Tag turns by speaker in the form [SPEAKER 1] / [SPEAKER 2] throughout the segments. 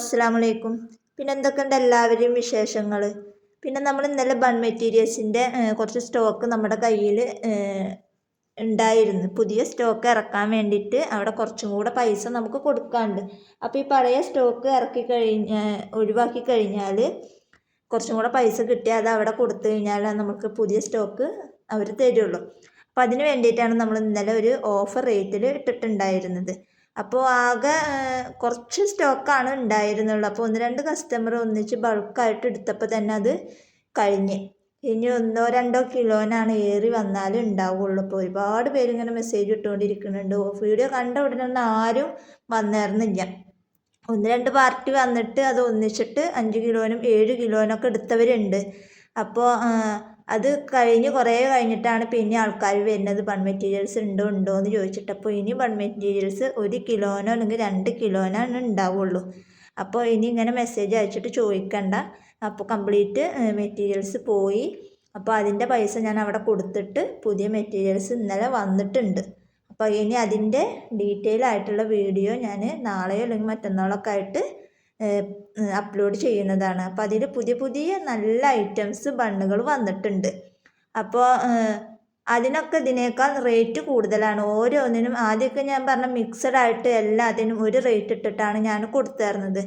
[SPEAKER 1] അസ്സാം വലൈക്കും പിന്നെ എന്തൊക്കെയുണ്ട് എല്ലാവരെയും വിശേഷങ്ങൾ പിന്നെ നമ്മൾ ഇന്നലെ ബൺ മെറ്റീരിയൽസിന്റെ കുറച്ച് സ്റ്റോക്ക് നമ്മുടെ കയ്യിൽ ഉണ്ടായിരുന്നു. പുതിയ സ്റ്റോക്ക് ഇറക്കാൻ വേണ്ടിയിട്ട് അവിടെ കുറച്ചും കൂടെ പൈസ നമുക്ക് കൊടുക്കാണ്ട് അപ്പോൾ ഈ പഴയ സ്റ്റോക്ക് ഇറക്കി കഴിഞ്ഞ ഒഴിവാക്കി കഴിഞ്ഞാൽ കുറച്ചും കൂടെ പൈസ കിട്ടിയാൽ അത് അവിടെ കൊടുത്തു കഴിഞ്ഞാൽ നമുക്ക് പുതിയ സ്റ്റോക്ക് അവർ തരുള്ളൂ. അപ്പോൾ അതിന് വേണ്ടിയിട്ടാണ് നമ്മൾ ഇന്നലെ ഒരു ഓഫർ റേറ്റിൽ ഇട്ടിട്ടുണ്ടായിരുന്നത്. അപ്പോൾ ആകെ കുറച്ച് സ്റ്റോക്കാണ് ഉണ്ടായിരുന്നുള്ളൂ. അപ്പോൾ ഒന്ന് രണ്ട് കസ്റ്റമർ ഒന്നിച്ച് ബൾക്കായിട്ട് എടുത്തപ്പോൾ തന്നെ അത് കഴിഞ്ഞ്. ഇനി ഒന്നോ രണ്ടോ കിലോനാണ് ഏറി വന്നാലും ഉണ്ടാവുള്ളൂ. അപ്പോൾ ഒരുപാട് പേര് ഇങ്ങനെ മെസ്സേജ് ഇട്ടുകൊണ്ടിരിക്കുന്നുണ്ട് വീഡിയോ കണ്ട ഉടനെ ഒന്നും ആരും വന്നേർന്നില്ല. ഒന്ന് രണ്ട് പാർട്ടി വന്നിട്ട് അത് ഒന്നിച്ചിട്ട് അഞ്ച് കിലോനും ഏഴ് കിലോനൊക്കെ എടുത്തവരുണ്ട്. അപ്പോൾ അത് കഴിഞ്ഞ് കുറേ കഴിഞ്ഞിട്ടാണ് പിന്നെ ആൾക്കാർ വരുന്നത്. ബൺ മെറ്റീരിയൽസ് ഉണ്ടോ ഉണ്ടോ എന്ന് ചോദിച്ചിട്ട് അപ്പോൾ ഇനി ബൺ മെറ്റീരിയൽസ് ഒരു കിലോനോ അല്ലെങ്കിൽ രണ്ട് കിലോനാണ് ഉണ്ടാവുള്ളൂ. അപ്പോൾ ഇനി ഇങ്ങനെ മെസ്സേജ് അയച്ചിട്ട് ചോദിക്കണ്ട. അപ്പോൾ കംപ്ലീറ്റ് മെറ്റീരിയൽസ് പോയി. അപ്പോൾ അതിന്റെ പൈസ ഞാൻ അവിടെ കൊടുത്തിട്ട് പുതിയ മെറ്റീരിയൽസ് ഇന്നലെ വന്നിട്ടുണ്ട്. അപ്പോൾ ഇനി അതിന്റെ ഡീറ്റെയിൽ ആയിട്ടുള്ള വീഡിയോ ഞാൻ നാളെയോ അല്ലെങ്കിൽ മറ്റന്നാളൊക്കെ ആയിട്ട് അപ്ലോഡ് ചെയ്യുന്നതാണ്. അപ്പോൾ അതിൽ പുതിയ പുതിയ നല്ല ഐറ്റംസ് ബണ്ണുകൾ വന്നിട്ടുണ്ട്. അപ്പോൾ അതിനൊക്കെ ഇതിനേക്കാൾ റേറ്റ് കൂടുതലാണ്. ഓരോന്നിനും ആദ്യമൊക്കെ ഞാൻ പറഞ്ഞ മിക്സഡ് ആയിട്ട് എല്ലാത്തിനും ഒരു റേറ്റ് ഇട്ടിട്ടാണ് ഞാൻ കൊടുത്തിരുന്നത്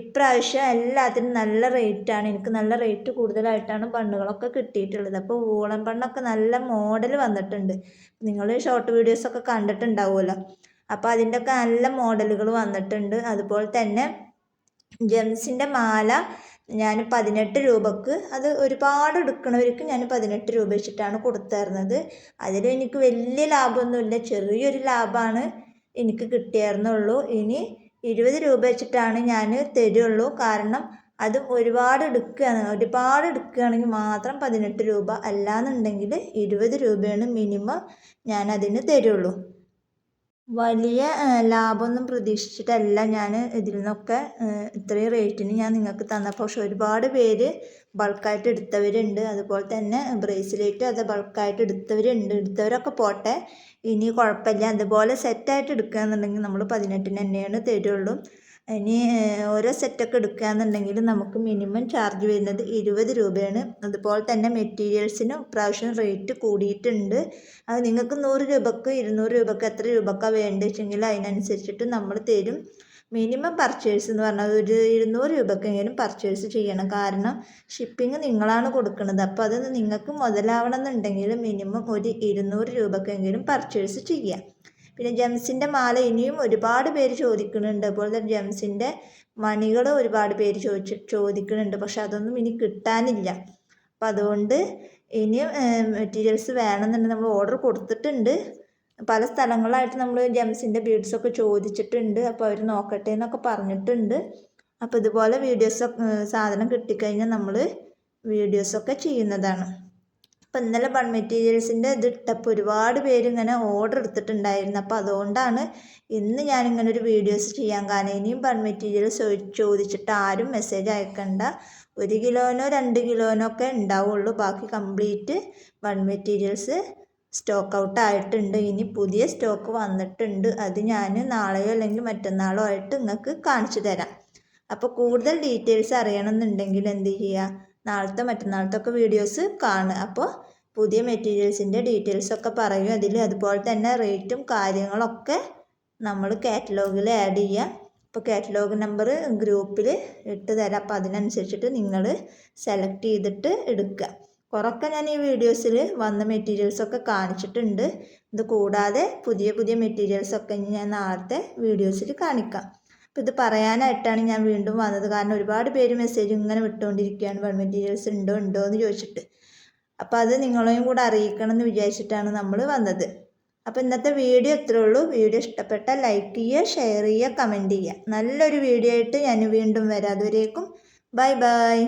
[SPEAKER 1] ഇപ്രാവശ്യം എല്ലാത്തിനും നല്ല റേറ്റാണ് എനിക്ക് നല്ല റേറ്റ് കൂടുതലായിട്ടാണ് ബണ്ണുകളൊക്കെ കിട്ടിയിട്ടുള്ളത്. അപ്പോൾ വൂളൻ ബണ്ണൊക്കെ നല്ല മോഡൽ വന്നിട്ടുണ്ട്. നിങ്ങൾ ഷോർട്ട് വീഡിയോസൊക്കെ കണ്ടിട്ടുണ്ടാവുമല്ലോ. അപ്പോൾ അതിന്റെയൊക്കെ നല്ല മോഡലുകൾ വന്നിട്ടുണ്ട്. അതുപോലെ തന്നെ ജെംസിന്റെ മാല ഞാൻ പതിനെട്ട് രൂപക്ക് അത് ഒരുപാട് എടുക്കണവർക്ക് ഞാൻ പതിനെട്ട് രൂപ വെച്ചിട്ടാണ് കൊടുത്തായിരുന്നത് അതിൽ എനിക്ക് വലിയ ലാഭമൊന്നുമില്ല. ചെറിയൊരു ലാഭമാണ് എനിക്ക് കിട്ടിയായിരുന്നുള്ളൂ ഇനി ഇരുപത് രൂപ വെച്ചിട്ടാണ് ഞാൻ തരുള്ളൂ. കാരണം അത് ഒരുപാട് എടുക്കുകയാണ്. ഒരുപാട് എടുക്കുകയാണെങ്കിൽ മാത്രം പതിനെട്ട് രൂപ അല്ലാന്നുണ്ടെങ്കിൽ ഇരുപത് രൂപയാണ് മിനിമം ഞാൻ അതിന് തരുള്ളൂ. വലിയ ലാഭമൊന്നും പ്രതീക്ഷിച്ചിട്ടല്ല ഞാൻ ഇതിൽ നിന്നൊക്കെ ഇത്രയും റേറ്റിന് ഞാൻ നിങ്ങൾക്ക് തന്നപ്പോൾ പക്ഷെ ഒരുപാട് പേര് ബൾക്കായിട്ട് എടുത്തവരുണ്ട്. അതുപോലെ തന്നെ ബ്രേസ്ലെറ്റ് അത് ബൾക്കായിട്ട് എടുത്തവരുണ്ട്. എടുത്തവരൊക്കെ പോട്ടെ. ഇനി കുഴപ്പമില്ല. അതുപോലെ സെറ്റായിട്ട് എടുക്കുകയാണെന്നുണ്ടെങ്കിൽ നമ്മൾ പതിനെട്ടിന് തന്നെയാണ് തരുള്ളൂ. ഇനി ഓരോ സെറ്റൊക്കെ എടുക്കുകയാണെന്നുണ്ടെങ്കിൽ നമുക്ക് മിനിമം ചാർജ് വരുന്നത് ഇരുപത് രൂപയാണ്. അതുപോലെ തന്നെ മെറ്റീരിയൽസിനും ഇപ്രാവശ്യം റേറ്റ് കൂടിയിട്ടുണ്ട്. അത് നിങ്ങൾക്ക് നൂറ് രൂപക്ക് ഇരുന്നൂറ് രൂപക്ക് എത്ര രൂപക്കാണ് വേണ്ടത് വെച്ചെങ്കിൽ അതിനനുസരിച്ചിട്ട് നമ്മൾ തരും. മിനിമം പർച്ചേസ് എന്ന് പറഞ്ഞാൽ ഒരു ഇരുന്നൂറ് രൂപക്കെങ്കിലും പർച്ചേസ് ചെയ്യണം. കാരണം ഷിപ്പിംഗ് നിങ്ങളാണ് കൊടുക്കുന്നത്. അപ്പോൾ അത് നിങ്ങൾക്ക് മുതലാവണം എന്നുണ്ടെങ്കിൽ മിനിമം ഒരു ഇരുന്നൂറ് രൂപക്കെങ്കിലും പർച്ചേസ് ചെയ്യാം. പിന്നെ ജെംസിന്റെ മാല ഇനിയും ഒരുപാട് പേര് ചോദിക്കുന്നുണ്ട്. അതുപോലെ തന്നെ ജെംസിന്റെ മണികൾ ഒരുപാട് പേര് ചോദിച്ച് ചോദിക്കുന്നുണ്ട്. പക്ഷെ അതൊന്നും ഇനി കിട്ടാനില്ല. അപ്പം അതുകൊണ്ട് ഇനിയും മെറ്റീരിയൽസ് വേണമെന്നുണ്ടെങ്കിൽ നമ്മൾ ഓർഡർ കൊടുത്തിട്ടുണ്ട്. പല സ്ഥലങ്ങളായിട്ട് നമ്മൾ ജെംസിന്റെ ബീഡ്സൊക്കെ ചോദിച്ചിട്ടുണ്ട്. അപ്പോൾ അവർ നോക്കട്ടെ എന്നൊക്കെ പറഞ്ഞിട്ടുണ്ട്. അപ്പോൾ ഇതുപോലെ വീഡിയോസ് സാധനം കിട്ടിക്കഴിഞ്ഞാൽ നമ്മൾ വീഡിയോസൊക്കെ ചെയ്യുന്നതാണ്. അപ്പം ഇന്നലെ ബൺ മെറ്റീരിയൽസിന്റെ ഇത് ഇട്ടപ്പോൾ ഒരുപാട് പേര് ഇങ്ങനെ ഓർഡർ എടുത്തിട്ടുണ്ടായിരുന്നു. അപ്പോൾ അതുകൊണ്ടാണ് ഇന്ന് ഞാനിങ്ങനെ ഒരു വീഡിയോസ് ചെയ്യാൻ കാരണം ഇനിയും ബൺ മെറ്റീരിയൽസ് ചോദിച്ചിട്ട് ആരും മെസ്സേജ് അയക്കണ്ട. ഒരു കിലോനോ രണ്ട് കിലോനോ ഒക്കെ ഉണ്ടാവുള്ളൂ. ബാക്കി complete bun materials stock out ആയിട്ടുണ്ട്. ഇനി പുതിയ സ്റ്റോക്ക് വന്നിട്ടുണ്ട്. അത് ഞാൻ നാളെയോ അല്ലെങ്കിൽ മറ്റന്നാളോ ആയിട്ട് നിങ്ങൾക്ക് കാണിച്ചു തരാം. അപ്പോൾ കൂടുതൽ ഡീറ്റെയിൽസ് അറിയണമെന്നുണ്ടെങ്കിൽ എന്ത് ചെയ്യുക നാളത്തെ മറ്റന്നാളത്തെ ഒക്കെ വീഡിയോസ് കാണുക. അപ്പോൾ പുതിയ മെറ്റീരിയൽസിന്റെ ഡീറ്റെയിൽസൊക്കെ പറയും. അതിൽ അതുപോലെ തന്നെ റേറ്റും കാര്യങ്ങളൊക്കെ നമ്മൾ കാറ്റലോഗിൽ ആഡ് ചെയ്യുക അപ്പോൾ കാറ്റലോഗ് നമ്പർ ഗ്രൂപ്പിൽ ഇട്ട് തരാം. അപ്പോൾ അതിനനുസരിച്ചിട്ട് നിങ്ങൾ സെലക്ട് ചെയ്തിട്ട് എടുക്കുക. കുറൊക്കെ ഞാൻ ഈ വീഡിയോസിൽ വന്ന മെറ്റീരിയൽസൊക്കെ കാണിച്ചിട്ടുണ്ട്. ഇത് കൂടാതെ പുതിയ പുതിയ മെറ്റീരിയൽസൊക്കെ ഞാൻ നാളത്തെ വീഡിയോസിൽ കാണിക്കാം. അപ്പോൾ ഇത് പറയാനായിട്ടാണ് ഞാൻ വീണ്ടും വന്നത്. കാരണം ഒരുപാട് പേര് മെസ്സേജ് ഇങ്ങനെ വിട്ടുകൊണ്ടിരിക്കുകയാണ്. വൺ മെറ്റീരിയൽസ് ഉണ്ടോ ഉണ്ടോ എന്ന് ചോദിച്ചിട്ട്. അപ്പോൾ അത് നിങ്ങളെയും കൂടെ അറിയിക്കണം എന്ന് വിചാരിച്ചിട്ടാണ് നമ്മൾ വന്നത്. അപ്പോൾ ഇന്നത്തെ വീഡിയോ ഇത്രേ ഉള്ളൂ. വീഡിയോ ഇഷ്ടപ്പെട്ടാൽ ലൈക്ക് ചെയ്യുക ഷെയർ ചെയ്യുക കമന്റ് ചെയ്യുക. നല്ലൊരു വീഡിയോ ആയിട്ട് ഞാൻ വീണ്ടും വരാം. അതുവരേക്കും ബൈ ബൈ